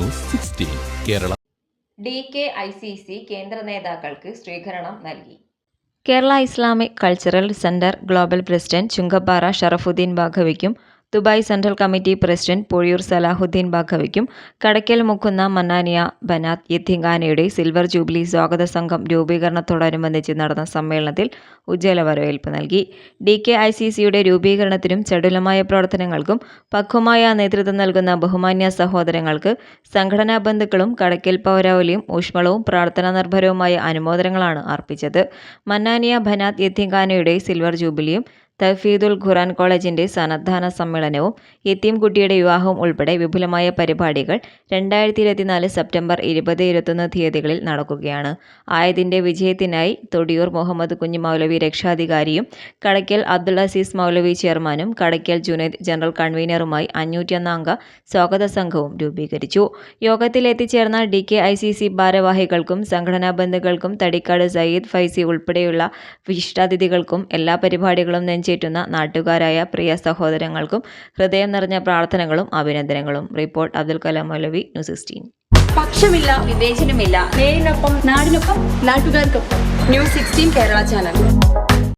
News sixteen Kerala. D K I C C കേന്ദ്ര നേതാക്കൾക്ക് സ്വീകരണം നൽകി. Kerala Islamic cultural centre global president Chungappara Sharafuddeen ബാഘവിക്കും Dubai central committee president Pozhiyoor Salahuddeen ബാഘവിക്കും Kadakkal മുക്കുന്ന Mannaniya Banath യത്തിങ്കാനയുടെ silver jubilee സ്വാഗത സംഘം രൂപീകരണത്തോടനുബന്ധിച്ച് നടന്ന സമ്മേളനത്തിൽ ഉജ്ജ്വല വരവേൽപ്പ് നൽകി. ഡി കെ ഐ സി സിയുടെ രൂപീകരണത്തിനും ചടുലമായ പ്രവർത്തനങ്ങൾക്കും പക്വമായ നേതൃത്വം നൽകുന്ന ബഹുമാന്യ സഹോദരങ്ങൾക്ക് സംഘടനാ ബന്ധുക്കളും കടക്കൽ പൗരാവലിയും ഊഷ്മളവും പ്രാർത്ഥനാ നിർഭരവുമായ അനുമോദനങ്ങളാണ് അർപ്പിച്ചത്. മന്നാനിയ ബനാത് യത്തിങ്കാനയുടെ സിൽവർ ജൂബിലിയും തഹ്ഫീദുൽ ഖുറാൻ കോളേജിന്റെ സന്നദ്ധാന സമ്മേളനവും യത്തീം കുട്ടിയുടെ വിവാഹവും ഉൾപ്പെടെ വിപുലമായ പരിപാടികൾ രണ്ടായിരത്തി ഇരുപത്തിനാല് സെപ്റ്റംബർ ഇരുപത് ഇരുപത്തൊന്ന് തീയതികളിൽ നടക്കുകയാണ്. ആയതിന്റെ വിജയത്തിനായി തൊടിയൂർ മുഹമ്മദ് കുഞ്ഞു മൗലവി രക്ഷാധികാരിയും കടയ്ക്കൽ അബ്ദുൾ അസീസ് മൗലവി ചെയർമാനും കടയ്ക്കൽ ജുനൈദ് ജനറൽ കൺവീനറുമായി അഞ്ഞൂറ്റൊന്ന് അംഗ സ്വാഗത സംഘവും രൂപീകരിച്ചു. യോഗത്തിൽ എത്തിച്ചേർന്ന D K I C C ഭാരവാഹികൾക്കും സംഘടനാ ബന്ധുക്കൾക്കും തടിക്കാട് സയ്യിദ് ഫൈസി ഉൾപ്പെടെയുള്ള വിശിഷ്ടാതിഥികൾക്കും എല്ലാ പരിപാടികളും നെഞ്ചേറ്റുന്ന നാട്ടുകാരായ പ്രിയ സഹോദരങ്ങൾക്കും ഹൃദയം നിറഞ്ഞ പ്രാർത്ഥനകളും അഭിനന്ദനങ്ങളും. Report Abdul Kalam Maulavi news sixteen. പക്ഷമില്ല വിവേചനമില്ല. നേരിനൊപ്പം നാടിനൊപ്പം നാട്ടുകാർക്കൊപ്പം. News sixteen Kerala channel.